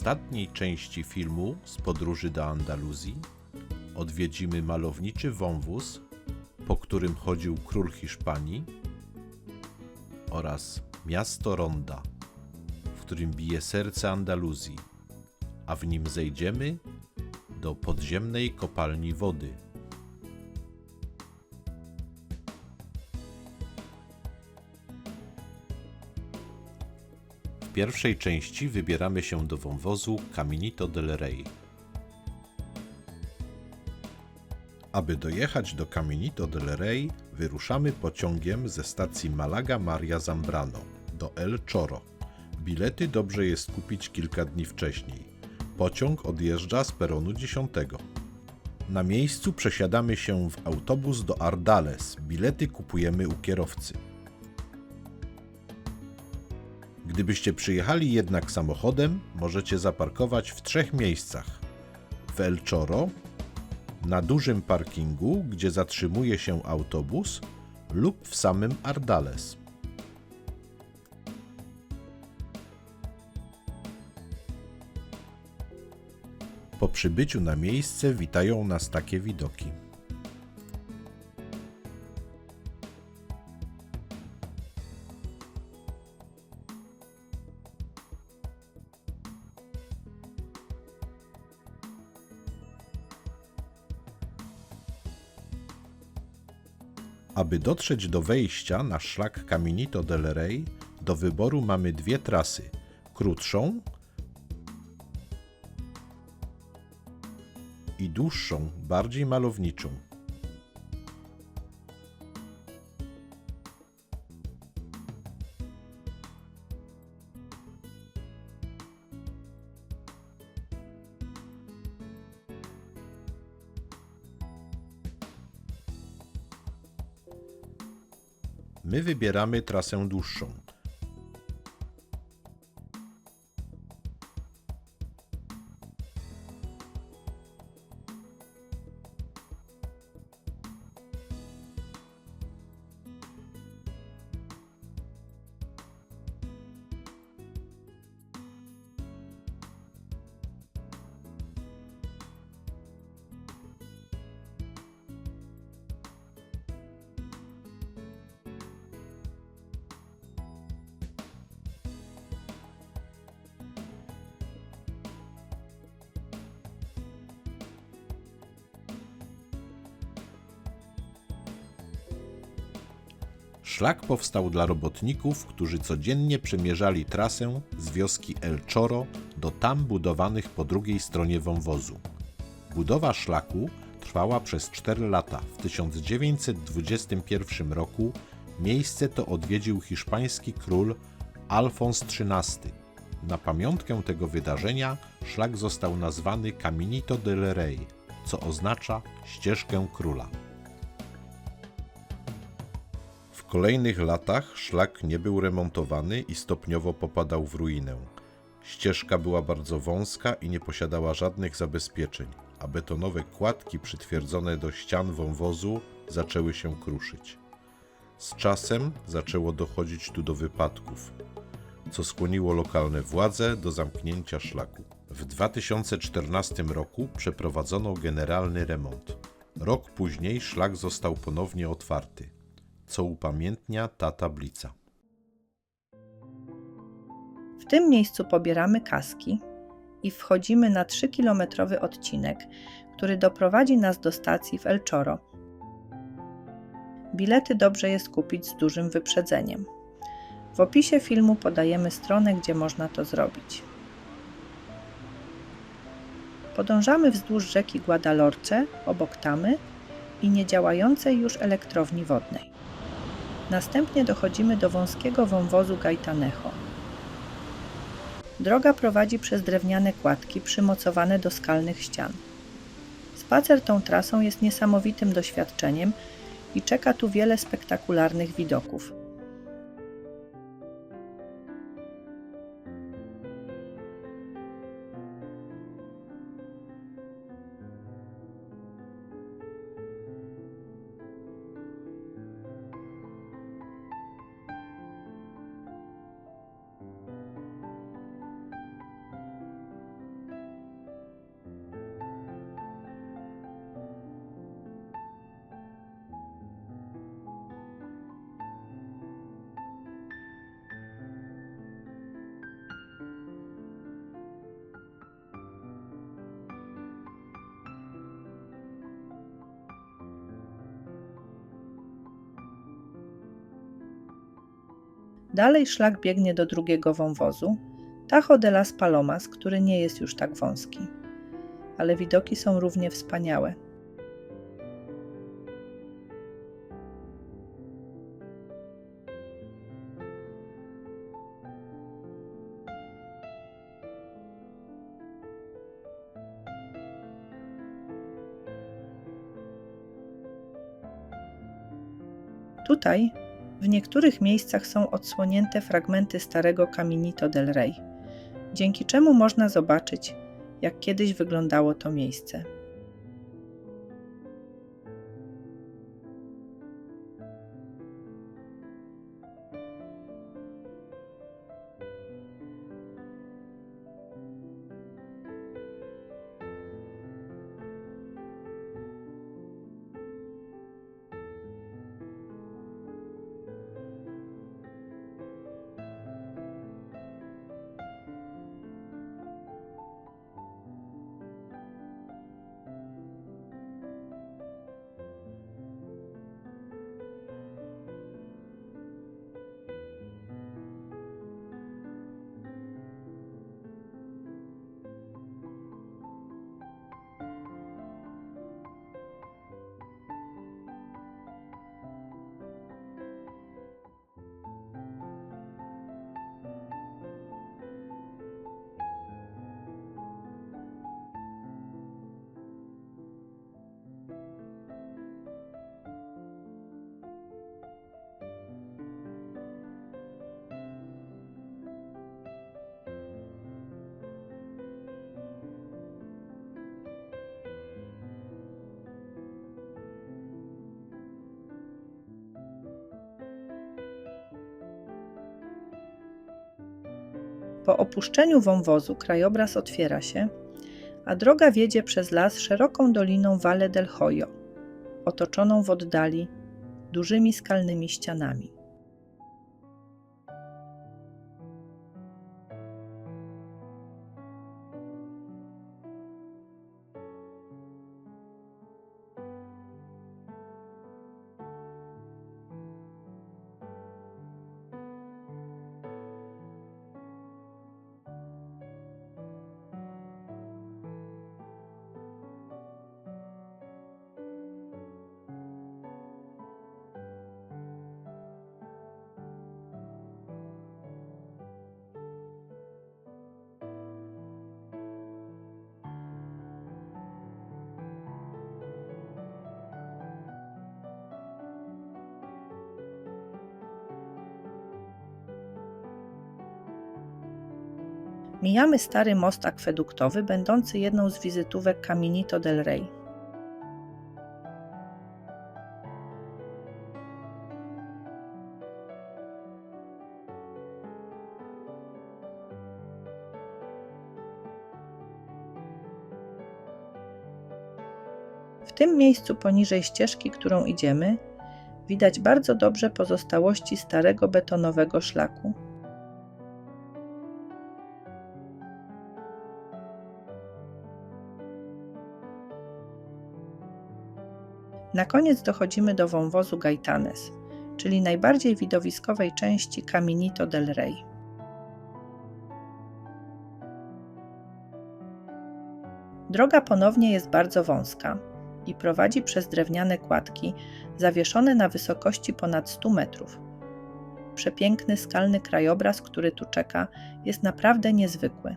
ostatniej części filmu z podróży do Andaluzji odwiedzimy malowniczy wąwóz, po którym chodził król Hiszpanii oraz miasto Ronda, w którym bije serce Andaluzji, a w nim zejdziemy do podziemnej kopalni wody. W pierwszej części wybieramy się do wąwozu Caminito del Rey. Aby dojechać do Caminito del Rey, wyruszamy pociągiem ze stacji Malaga Maria Zambrano do El Choro. Bilety dobrze jest kupić kilka dni wcześniej. Pociąg odjeżdża z peronu 10. Na miejscu przesiadamy się w autobus do Ardales. Bilety kupujemy u kierowcy. Gdybyście przyjechali jednak samochodem, możecie zaparkować w trzech miejscach: w El Choro, na dużym parkingu, gdzie zatrzymuje się autobus, lub w samym Ardales. Po przybyciu na miejsce witają nas takie widoki. Aby dotrzeć do wejścia na szlak Caminito del Rey, do wyboru mamy dwie trasy: krótszą i dłuższą, bardziej malowniczą. My wybieramy trasę dłuższą. Szlak powstał dla robotników, którzy codziennie przemierzali trasę z wioski El Choro do tam budowanych po drugiej stronie wąwozu. Budowa szlaku trwała przez 4 lata. W 1921 roku miejsce to odwiedził hiszpański król Alfons XIII. Na pamiątkę tego wydarzenia szlak został nazwany Caminito del Rey, co oznacza ścieżkę króla. Kolejnych latach szlak nie był remontowany i stopniowo popadał w ruinę. Ścieżka była bardzo wąska i nie posiadała żadnych zabezpieczeń, a betonowe kładki przytwierdzone do ścian wąwozu zaczęły się kruszyć. Z czasem zaczęło dochodzić tu do wypadków, co skłoniło lokalne władze do zamknięcia szlaku. W 2014 roku przeprowadzono generalny remont. Rok później szlak został ponownie otwarty co upamiętnia ta tablica. W tym miejscu pobieramy kaski i wchodzimy na 3-kilometrowy odcinek, który doprowadzi nas do stacji w El Choro. Bilety dobrze jest kupić z dużym wyprzedzeniem. W opisie filmu podajemy stronę, gdzie można to zrobić. Podążamy wzdłuż rzeki Guadalhorce, obok Tamy i niedziałającej już elektrowni wodnej. Następnie dochodzimy do wąskiego wąwozu Gaitanejo. Droga prowadzi przez drewniane kładki przymocowane do skalnych ścian. Spacer tą trasą jest niesamowitym doświadczeniem i czeka tu wiele spektakularnych widoków. Dalej szlak biegnie do drugiego wąwozu, Tajo de las Palomas, który nie jest już tak wąski. Ale widoki są równie wspaniałe. Tutaj w niektórych miejscach są odsłonięte fragmenty starego Caminito del Rey, dzięki czemu można zobaczyć, jak kiedyś wyglądało to miejsce. Po opuszczeniu wąwozu krajobraz otwiera się, a droga wiedzie przez las szeroką doliną Valle del Hoyo, otoczoną w oddali dużymi skalnymi ścianami. Mijamy stary most akweduktowy, będący jedną z wizytówek Caminito del Rey. W tym miejscu poniżej ścieżki, którą idziemy, widać bardzo dobrze pozostałości starego betonowego szlaku. Na koniec dochodzimy do wąwozu Gaitanes, czyli najbardziej widowiskowej części Caminito del Rey. Droga ponownie jest bardzo wąska i prowadzi przez drewniane kładki zawieszone na wysokości ponad 100 metrów. Przepiękny skalny krajobraz, który tu czeka, jest naprawdę niezwykły.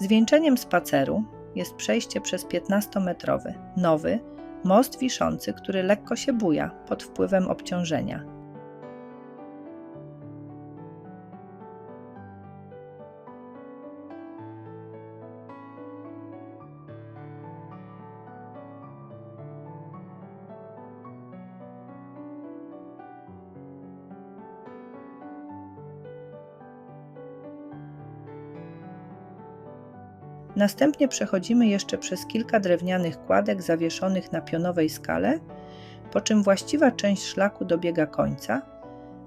Zwieńczeniem spaceru jest przejście przez 15-metrowy, nowy, most wiszący, który lekko się buja pod wpływem obciążenia. Następnie przechodzimy jeszcze przez kilka drewnianych kładek zawieszonych na pionowej skale, po czym właściwa część szlaku dobiega końca,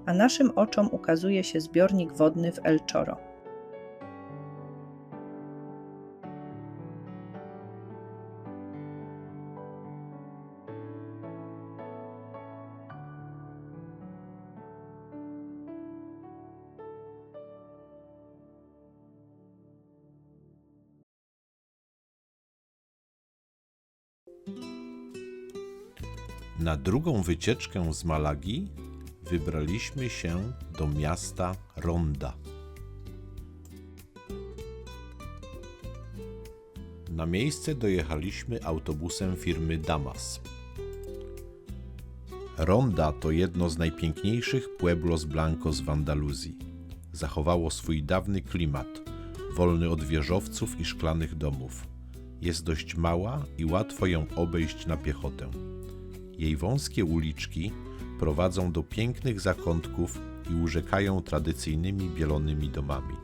a naszym oczom ukazuje się zbiornik wodny w El Choro. Drugą wycieczkę z Malagi wybraliśmy się do miasta Ronda. Na miejsce dojechaliśmy autobusem firmy Damas. Ronda to jedno z najpiękniejszych Pueblos Blancos w Andaluzji. Zachowało swój dawny klimat, wolny od wieżowców i szklanych domów. Jest dość mała i łatwo ją obejść na piechotę. Jej wąskie uliczki prowadzą do pięknych zakątków i urzekają tradycyjnymi bielonymi domami.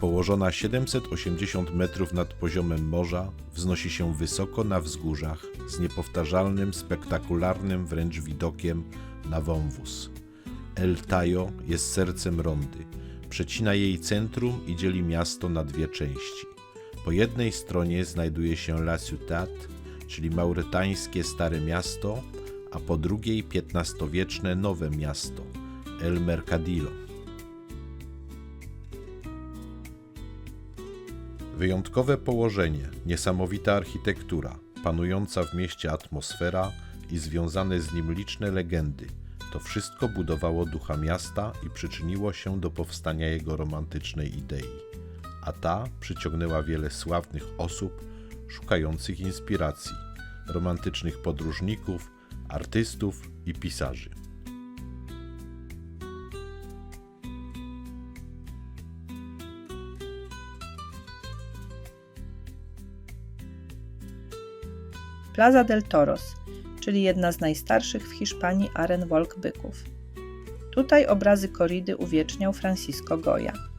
Położona 780 metrów nad poziomem morza, wznosi się wysoko na wzgórzach z niepowtarzalnym, spektakularnym wręcz widokiem na wąwóz. El Tajo jest sercem rondy, przecina jej centrum i dzieli miasto na dwie części. Po jednej stronie znajduje się La Ciutat, czyli mauretańskie Stare Miasto, a po drugiej XV-wieczne Nowe Miasto, El Mercadillo. Wyjątkowe położenie, niesamowita architektura, panująca w mieście atmosfera i związane z nim liczne legendy to wszystko budowało ducha miasta i przyczyniło się do powstania jego romantycznej idei a ta przyciągnęła wiele sławnych osób szukających inspiracji, romantycznych podróżników, artystów i pisarzy. Plaza del Toros, czyli jedna z najstarszych w Hiszpanii aren walk byków. Tutaj obrazy koridy uwieczniał Francisco Goya.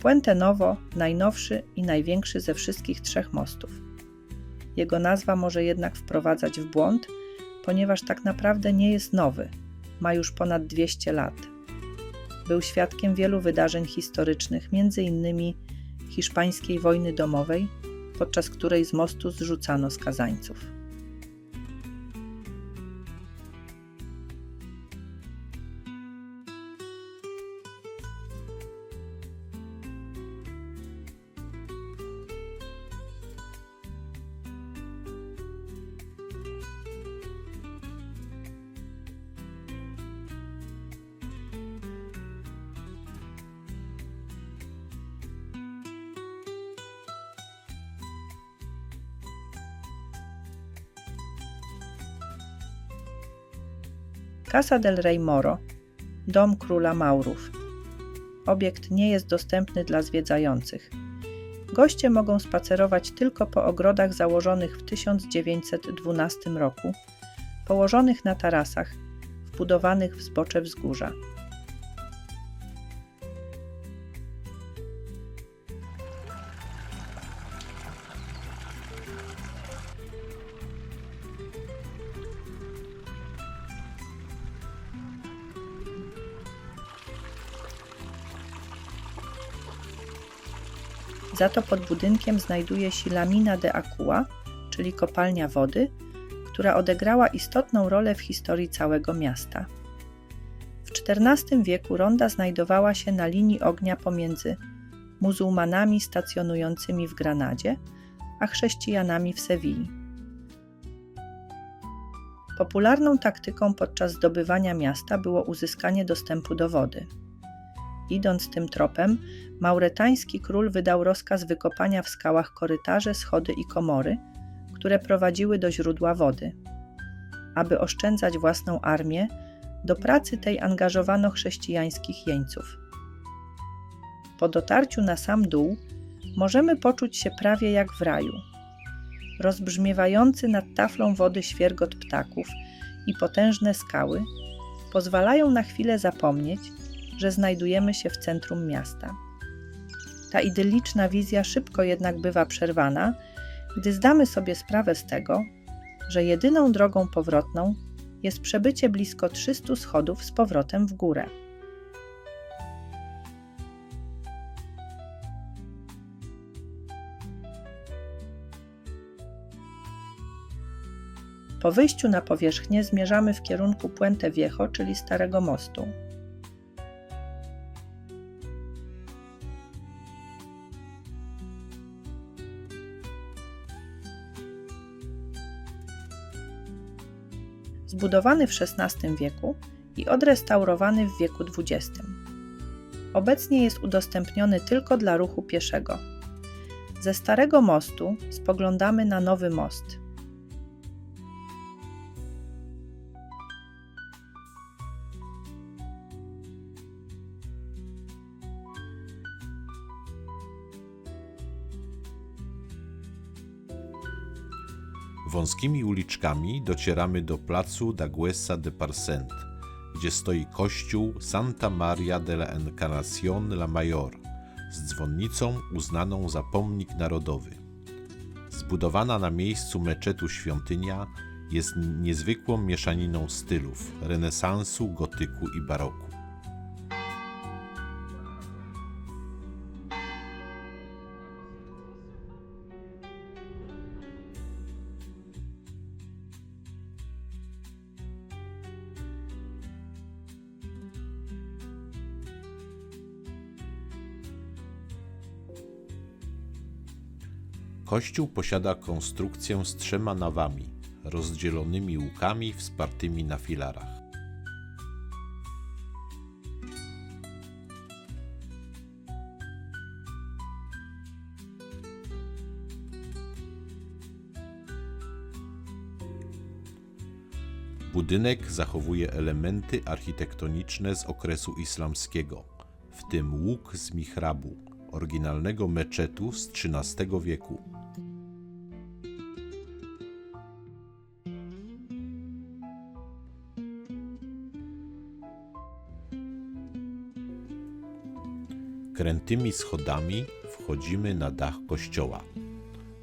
Puente Novo, najnowszy i największy ze wszystkich trzech mostów. Jego nazwa może jednak wprowadzać w błąd, ponieważ tak naprawdę nie jest nowy, ma już ponad 200 lat. Był świadkiem wielu wydarzeń historycznych, m.in. hiszpańskiej wojny domowej, podczas której z mostu zrzucano skazańców. Casa del Rey Moro, dom króla Maurów. Obiekt nie jest dostępny dla zwiedzających. Goście mogą spacerować tylko po ogrodach założonych w 1912 roku, położonych na tarasach, wbudowanych w zbocze wzgórza. Za to pod budynkiem znajduje się Lamina de Aqua, czyli kopalnia wody, która odegrała istotną rolę w historii całego miasta. W XIV wieku ronda znajdowała się na linii ognia pomiędzy muzułmanami stacjonującymi w Granadzie, a chrześcijanami w Sewilli. Popularną taktyką podczas zdobywania miasta było uzyskanie dostępu do wody. Idąc tym tropem, mauretański król wydał rozkaz wykopania w skałach korytarze, schody i komory, które prowadziły do źródła wody. Aby oszczędzać własną armię, do pracy tej angażowano chrześcijańskich jeńców. Po dotarciu na sam dół możemy poczuć się prawie jak w raju. Rozbrzmiewający nad taflą wody świergot ptaków i potężne skały pozwalają na chwilę zapomnieć, że znajdujemy się w centrum miasta. Ta idylliczna wizja szybko jednak bywa przerwana, gdy zdamy sobie sprawę z tego, że jedyną drogą powrotną jest przebycie blisko 300 schodów z powrotem w górę. Po wyjściu na powierzchnię zmierzamy w kierunku Puente Viejo, czyli Starego Mostu. Zbudowany w XVI wieku i odrestaurowany w wieku XX. Obecnie jest udostępniony tylko dla ruchu pieszego. Ze Starego Mostu spoglądamy na Nowy Most, Wąskimi uliczkami docieramy do placu Daguesa de Parcent, gdzie stoi kościół Santa Maria de la Encarnación la Mayor z dzwonnicą uznaną za pomnik narodowy. Zbudowana na miejscu meczetu świątynia jest niezwykłą mieszaniną stylów renesansu, gotyku i baroku. Kościół posiada konstrukcję z trzema nawami, rozdzielonymi łukami wspartymi na filarach. Budynek zachowuje elementy architektoniczne z okresu islamskiego, w tym łuk z mihrabu, oryginalnego meczetu z XIII wieku. Krętymi schodami wchodzimy na dach kościoła,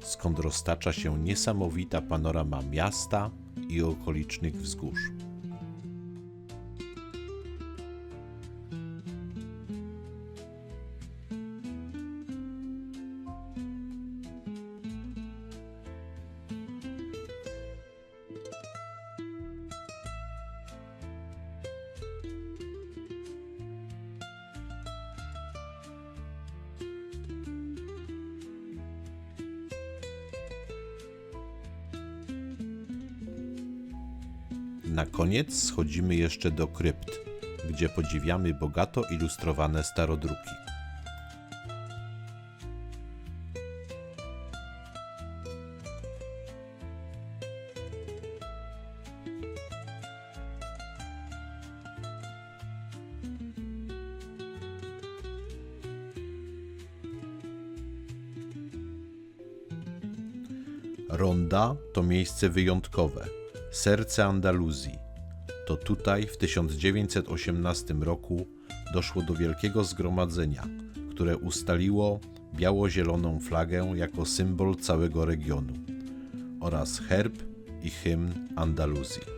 skąd roztacza się niesamowita panorama miasta i okolicznych wzgórz. Na koniec schodzimy jeszcze do krypt, gdzie podziwiamy bogato ilustrowane starodruki. Ronda to miejsce wyjątkowe, serce Andaluzji. To tutaj w 1918 roku doszło do wielkiego zgromadzenia, które ustaliło biało-zieloną flagę jako symbol całego regionu oraz herb i hymn Andaluzji.